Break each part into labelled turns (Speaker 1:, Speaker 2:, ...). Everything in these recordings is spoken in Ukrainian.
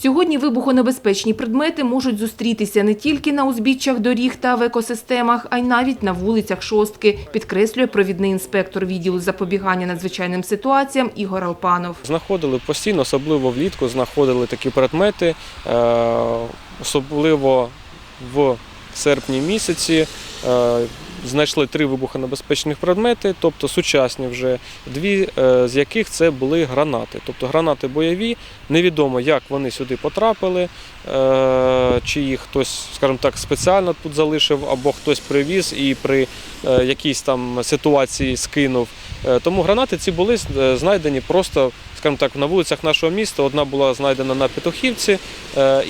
Speaker 1: Сьогодні вибухонебезпечні предмети можуть зустрітися не тільки на узбіччях доріг та в екосистемах, а й навіть на вулицях Шостки, підкреслює провідний інспектор відділу запобігання надзвичайним ситуаціям Ігор Алпанов.
Speaker 2: Знаходили постійно, особливо влітку, знаходили такі предмети, е, особливо в серпні місяці. Знайшли три вибухонебезпечних предмети, тобто сучасні вже дві е, з яких це були гранати. Тобто гранати бойові, невідомо, як вони сюди потрапили, е, чи їх хтось, скажімо так, спеціально тут залишив, або хтось привіз і при е, якійсь там ситуації скинув. Тому гранати ці були знайдені просто, скажімо так, на вулицях нашого міста. Одна була знайдена на Петухівці,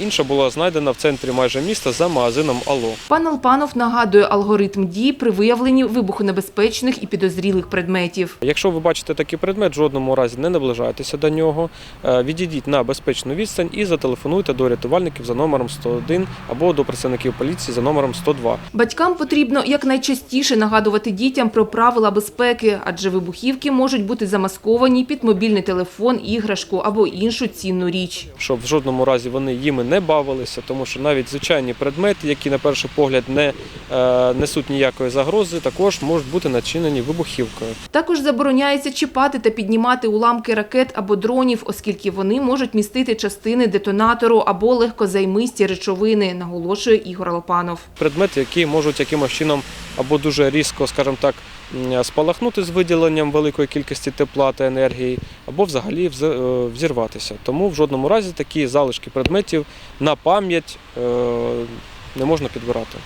Speaker 2: інша була знайдена в центрі майже міста за магазином Ало.
Speaker 1: Пан Алпанов нагадує алгоритм дій при виявленні вибухонебезпечних і підозрілих предметів.
Speaker 2: Якщо ви бачите такий предмет, в жодному разі не наближайтеся до нього, е, відійдіть на безпечну відстань і зателефонуйте до рятувальників за номером 101 або до працівників поліції за номером 102.
Speaker 1: Батькам потрібно якнайчастіше нагадувати дітям про правила безпеки, адже вибухівки можуть бути замасковані під мобільний телефон, іграшку або іншу цінну річ.
Speaker 2: щоб в жодному разі вони їми не бавилися, тому що навіть звичайні предмети, які на перший погляд не е, несуть ніякої загрози, також можуть бути начинені вибухівкою.
Speaker 1: Також забороняється чіпати та піднімати уламки ракет або дронів, оскільки вони можуть містити частини детонатору або легкозаймисті речовини, наголошує Ігор Алпанов.
Speaker 2: Предмети, які можуть якимось чином або дуже різко, скажімо так, спалахнути з виділенням великої кількості тепла та енергії, або взагалі вз- е, взірватися. Тому в жодному разі такі залишки предметів на пам'ять е, не можна підбирати.